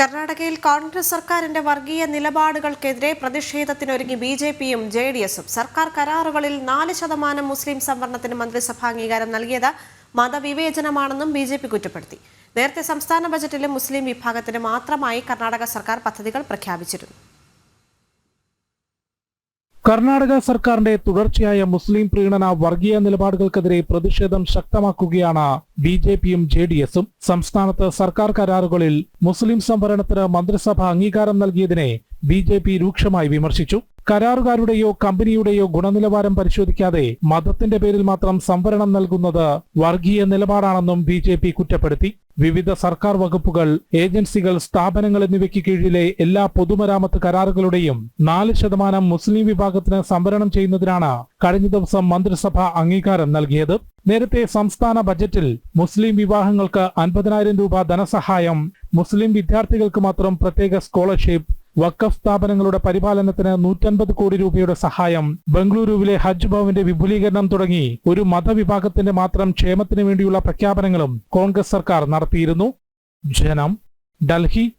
കർണാടകയിൽ കോൺഗ്രസ് സർക്കാരിന്റെ വർഗീയ നിലപാടുകൾക്കെതിരെ പ്രതിഷേധത്തിനൊരുങ്ങി ബി ജെ പിയും ജെ ഡി എസും. സർക്കാർ കരാറുകളിൽ നാല് ശതമാനം മുസ്ലിം സംവരണത്തിന് മന്ത്രിസഭാ അംഗീകാരം നൽകിയത് മതവിവേചനമാണെന്നും ബി ജെ പി കുറ്റപ്പെടുത്തി. നേരത്തെ സംസ്ഥാന ബജറ്റിലും മുസ്ലിം വിഭാഗത്തിന് മാത്രമായി കർണാടക സർക്കാർ പദ്ധതികൾ പ്രഖ്യാപിച്ചിരുന്നു. കർണാടക സർക്കാരിന്റെ തുടർച്ചയായ മുസ്ലിം പ്രീണന വർഗീയ നിലപാടുകൾക്കെതിരെ പ്രതിഷേധം ശക്തമാക്കുകയാണ് ബി ജെ പിയും ജെ ഡി എസും. സംസ്ഥാനത്ത് സർക്കാർ കരാറുകളിൽ മുസ്ലിം സംവരണത്തിന് മന്ത്രിസഭ അംഗീകാരം നൽകിയതിനെ ബി ജെ പി രൂക്ഷമായി വിമർശിച്ചു. കരാറുകാരുടെയോ കമ്പനിയുടെയോ ഗുണനിലവാരം പരിശോധിക്കാതെ മതത്തിന്റെ പേരിൽ മാത്രം സംവരണം നൽകുന്നത് വർഗീയ നിലപാടാണെന്നും ബി കുറ്റപ്പെടുത്തി. വിവിധ സർക്കാർ വകുപ്പുകൾ ഏജൻസികൾ സ്ഥാപനങ്ങൾ എന്നിവയ്ക്ക് കീഴിലെ എല്ലാ പൊതുമരാമത്ത് കരാറുകളുടെയും നാല് ശതമാനം മുസ്ലിം വിഭാഗത്തിന് സംവരണം ചെയ്യുന്നതിനാണ് കഴിഞ്ഞ ദിവസം മന്ത്രിസഭ അംഗീകാരം നൽകിയത്. നേരത്തെ സംസ്ഥാന ബജറ്റിൽ മുസ്ലിം വിവാഹങ്ങൾക്ക് അൻപതിനായിരം രൂപ ധനസഹായം മുസ്ലിം വിദ്യാർത്ഥികൾക്ക് മാത്രം പ്രത്യേക സ്കോളർഷിപ്പ് വക്കഫ് സ്ഥാപനങ്ങളുടെ പരിപാലനത്തിന് നൂറ്റൻപത് കോടി രൂപയുടെ സഹായം. ബംഗളൂരുവിലെ ഹജ്ജ് ഭവന്റെ വിപുലീകരണം തുടങ്ങി. ഒരു മതവിഭാഗത്തിന്റെ മാത്രം ക്ഷേമത്തിന് വേണ്ടിയുള്ള പ്രഖ്യാപനങ്ങളും കോൺഗ്രസ് സർക്കാർ നടത്തിയിരുന്നു. ജനം ഡൽഹി